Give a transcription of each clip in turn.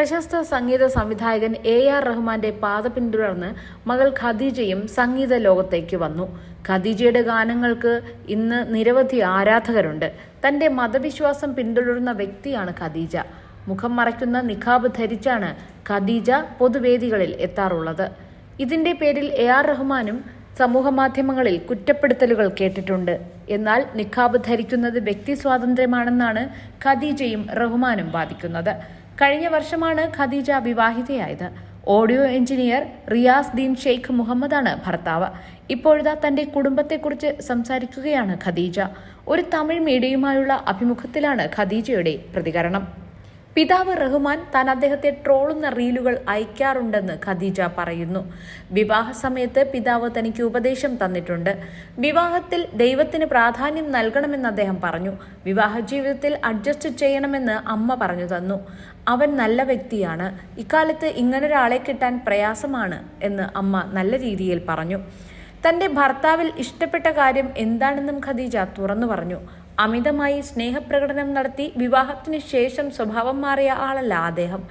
പ്രശസ്ത സംഗീത സംവിധായകൻ A R റഹ്മാന്റെ പാത പിന്തുടർന്ന് മകൾ ഖദീജയും സംഗീത ലോകത്തേക്ക് വന്നു. ഖദീജയുടെ ഗാനങ്ങൾക്ക് ഇന്ന് നിരവധി ആരാധകരുണ്ട്. തന്റെ മതവിശ്വാസം പിന്തുടരുന്ന വ്യക്തിയാണ് ഖദീജ. മുഖം മറയ്ക്കുന്ന നിഖാബ് ധരിച്ചാണ് ഖദീജ പൊതുവേദികളിൽ എത്താറുള്ളത്. ഇതിന്റെ പേരിൽ എ ആർ റഹ്മാനും സമൂഹ മാധ്യമങ്ങളിൽ കുറ്റപ്പെടുത്തലുകൾ കേട്ടിട്ടുണ്ട്. എന്നാൽ നിഖാബ് ധരിക്കുന്നത് വ്യക്തി സ്വാതന്ത്ര്യമാണെന്നാണ് ഖദീജയും റഹ്മാനും വാദിക്കുന്നത്. കഴിഞ്ഞ വർഷമാണ് ഖദീജ വിവാഹിതയായത്. ഓഡിയോ എഞ്ചിനീയർ റിയാസ് ദീൻ ഷെയ്ഖ് മുഹമ്മദാണ് ഭർത്താവ്. ഇപ്പോഴത്തെ തന്റെ കുടുംബത്തെക്കുറിച്ച് സംസാരിക്കുകയാണ് ഖദീജ. ഒരു തമിഴ് മീഡിയയുമായുള്ള അഭിമുഖത്തിലാണ് ഖദീജയുടെ പ്രതികരണം. പിതാവ് റഹ്മാൻ താൻ അദ്ദേഹത്തെ ട്രോളുന്ന റീലുകൾ അയക്കാറുണ്ടെന്ന് ഖദീജ പറയുന്നു. വിവാഹ സമയത്ത് പിതാവ് തനിക്ക് ഉപദേശം തന്നിട്ടുണ്ട്. വിവാഹത്തിൽ ദൈവത്തിന് പ്രാധാന്യം നൽകണമെന്ന് അദ്ദേഹം പറഞ്ഞു. വിവാഹ ജീവിതത്തിൽ അഡ്ജസ്റ്റ് ചെയ്യണമെന്ന് അമ്മ പറഞ്ഞു തന്നു. അവൻ നല്ല വ്യക്തിയാണ്. ഇക്കാലത്ത് ഇങ്ങനൊരാളെ കിട്ടാൻ പ്രയാസമാണ് എന്ന് അമ്മ നല്ല രീതിയിൽ പറഞ്ഞു. തന്റെ ഭർത്താവിൽ ഇഷ്ടപ്പെട്ട കാര്യം എന്താണെന്നും ഖദീജ തുറന്നു പറഞ്ഞു. അമിതമായി സ്നേഹപ്രകടനം നടത്തി വിവാഹത്തിന് ശേഷം സ്വഭാവം മാറിയ ആളല്ല അദ്ദേഹം.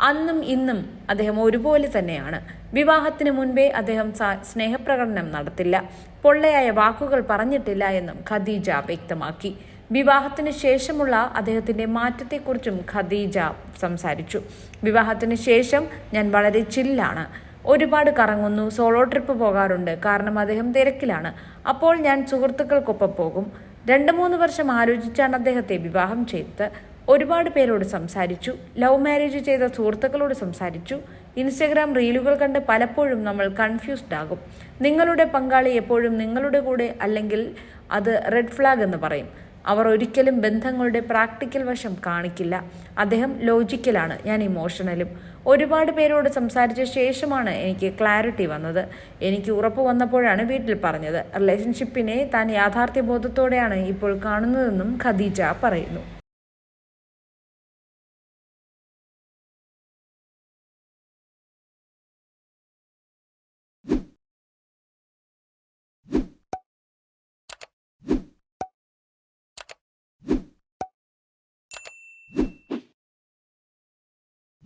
അന്നും ഇന്നും അദ്ദേഹം ഒരുപോലെ തന്നെയാണ്. വിവാഹത്തിന് മുൻപേ അദ്ദേഹം സ്നേഹപ്രകടനം നടത്തില്ല. പൊള്ളയായ വാക്കുകൾ പറഞ്ഞിട്ടില്ല എന്നും ഖദീജ വ്യക്തമാക്കി. വിവാഹത്തിന് ശേഷമുള്ള അദ്ദേഹത്തിന്റെ മാറ്റത്തെക്കുറിച്ചും ഖദീജ സംസാരിച്ചു. വിവാഹത്തിന് ശേഷം ഞാൻ വളരെ ചില്ലാണ് ഒരുപാട് കറങ്ങുന്നു സോളോ ട്രിപ്പ് പോകാറുണ്ട്. കാരണം അദ്ദേഹം തിരക്കിലാണ്. അപ്പോൾ ഞാൻ സുഹൃത്തുക്കൾക്കൊപ്പം പോകും. രണ്ട് മൂന്ന് വർഷം ആലോചിച്ചാണ് അദ്ദേഹത്തെ വിവാഹം ചെയ്തത്. ഒരുപാട് പേരോട് സംസാരിച്ചു. ലവ് മാരേജ് ചെയ്ത സുഹൃത്തുക്കളോട് സംസാരിച്ചു. ഇൻസ്റ്റഗ്രാം റീലുകൾ കണ്ട് പലപ്പോഴും നമ്മൾ കൺഫ്യൂസ്ഡ് ആകും. നിങ്ങളുടെ പങ്കാളി എപ്പോഴും നിങ്ങളുടെ കൂടെ അല്ലെങ്കിൽ അത് റെഡ് ഫ്ലാഗ് എന്ന് പറയും. അവർ ഒരിക്കലും ബന്ധങ്ങളുടെ പ്രാക്ടിക്കൽ വശം കാണിക്കില്ല. അദ്ദേഹം ലോജിക്കലാണ് ഞാൻ ഇമോഷണലും. ഒരുപാട് പേരോട് സംസാരിച്ച ശേഷമാണ് എനിക്ക് ക്ലാരിറ്റി വന്നത്. എനിക്ക് ഉറപ്പ് വന്നപ്പോഴാണ് വീട്ടിൽ പറഞ്ഞത്. റിലേഷൻഷിപ്പിനെ താൻ യാഥാർത്ഥ്യബോധത്തോടെയാണ് ഇപ്പോൾ കാണുന്നതെന്നും ഖദീജ പറയുന്നു.